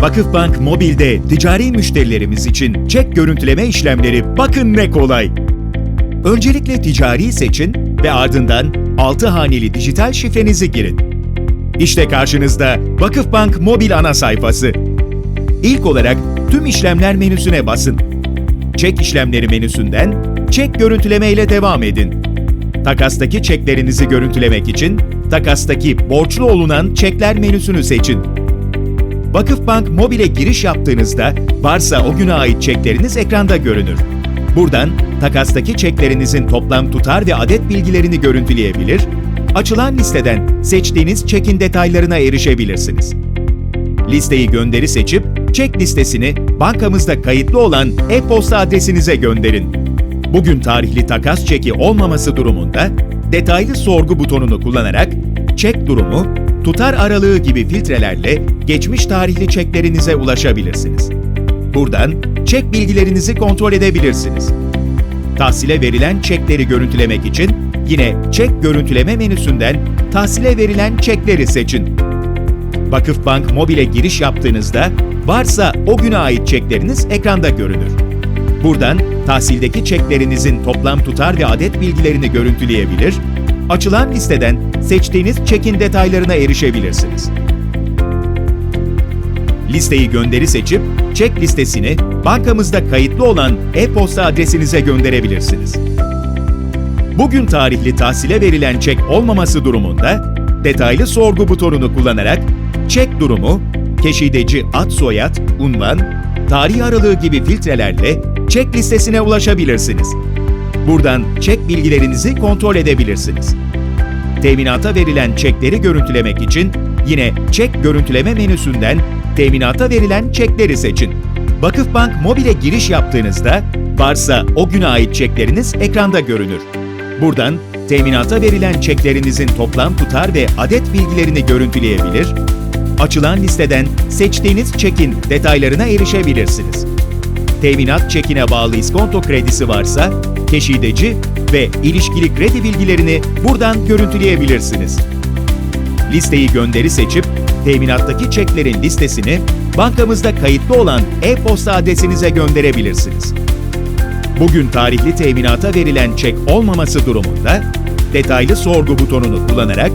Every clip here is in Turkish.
Vakıfbank Mobil'de ticari müşterilerimiz için çek görüntüleme işlemleri bakın ne kolay. Öncelikle ticari seçin ve ardından 6 haneli dijital şifrenizi girin. İşte karşınızda Vakıfbank Mobil ana sayfası. İlk olarak tüm işlemler menüsüne basın. Çek işlemleri menüsünden çek görüntüleme ile devam edin. Takastaki çeklerinizi görüntülemek için takastaki borçlu olunan çekler menüsünü seçin. Vakıfbank Mobil'e giriş yaptığınızda varsa o güne ait çekleriniz ekranda görünür. Buradan takastaki çeklerinizin toplam tutar ve adet bilgilerini görüntüleyebilir, açılan listeden seçtiğiniz çekin detaylarına erişebilirsiniz. Listeyi gönderi seçip çek listesini bankamızda kayıtlı olan e-posta adresinize gönderin. Bugün tarihli takas çeki olmaması durumunda detaylı sorgu butonunu kullanarak çek durumu, tutar aralığı gibi filtrelerle geçmiş tarihli çeklerinize ulaşabilirsiniz. Buradan çek bilgilerinizi kontrol edebilirsiniz. Tahsile verilen çekleri görüntülemek için yine çek görüntüleme menüsünden tahsile verilen çekleri seçin. Vakıfbank Mobil'e giriş yaptığınızda varsa o güne ait çekleriniz ekranda görünür. Buradan tahsildeki çeklerinizin toplam tutar ve adet bilgilerini görüntüleyebilir, açılan listeden seçtiğiniz çekin detaylarına erişebilirsiniz. Listeyi gönderi seçip çek listesini bankamızda kayıtlı olan e-posta adresinize gönderebilirsiniz. Bugün tarihli tahsile verilen çek olmaması durumunda detaylı sorgu butonunu kullanarak çek durumu, keşideci ad soyad, unvan, tarih aralığı gibi filtrelerle çek listesine ulaşabilirsiniz. Buradan çek bilgilerinizi kontrol edebilirsiniz. Teminata verilen çekleri görüntülemek için yine çek görüntüleme menüsünden teminata verilen çekleri seçin. Vakıfbank Mobil'e giriş yaptığınızda varsa o güne ait çekleriniz ekranda görünür. Buradan teminata verilen çeklerinizin toplam tutar ve adet bilgilerini görüntüleyebilir, açılan listeden seçtiğiniz çekin detaylarına erişebilirsiniz. Teminat çekine bağlı iskonto kredisi varsa keşideci ve ilişkili kredi bilgilerini buradan görüntüleyebilirsiniz. Listeyi gönderi seçip teminattaki çeklerin listesini bankamızda kayıtlı olan e-posta adresinize gönderebilirsiniz. Bugün tarihli teminata verilen çek olmaması durumunda detaylı sorgu butonunu kullanarak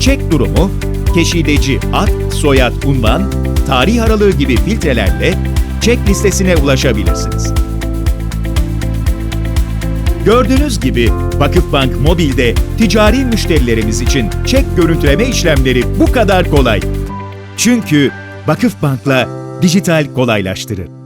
çek durumu, keşideci ad, soyad, unvan, tarih aralığı gibi filtrelerle çek listesine ulaşabilirsiniz. Gördüğünüz gibi Vakıfbank Mobil'de ticari müşterilerimiz için çek görüntüleme işlemleri bu kadar kolay. Çünkü Vakıfbank'la dijital kolaylaştırır.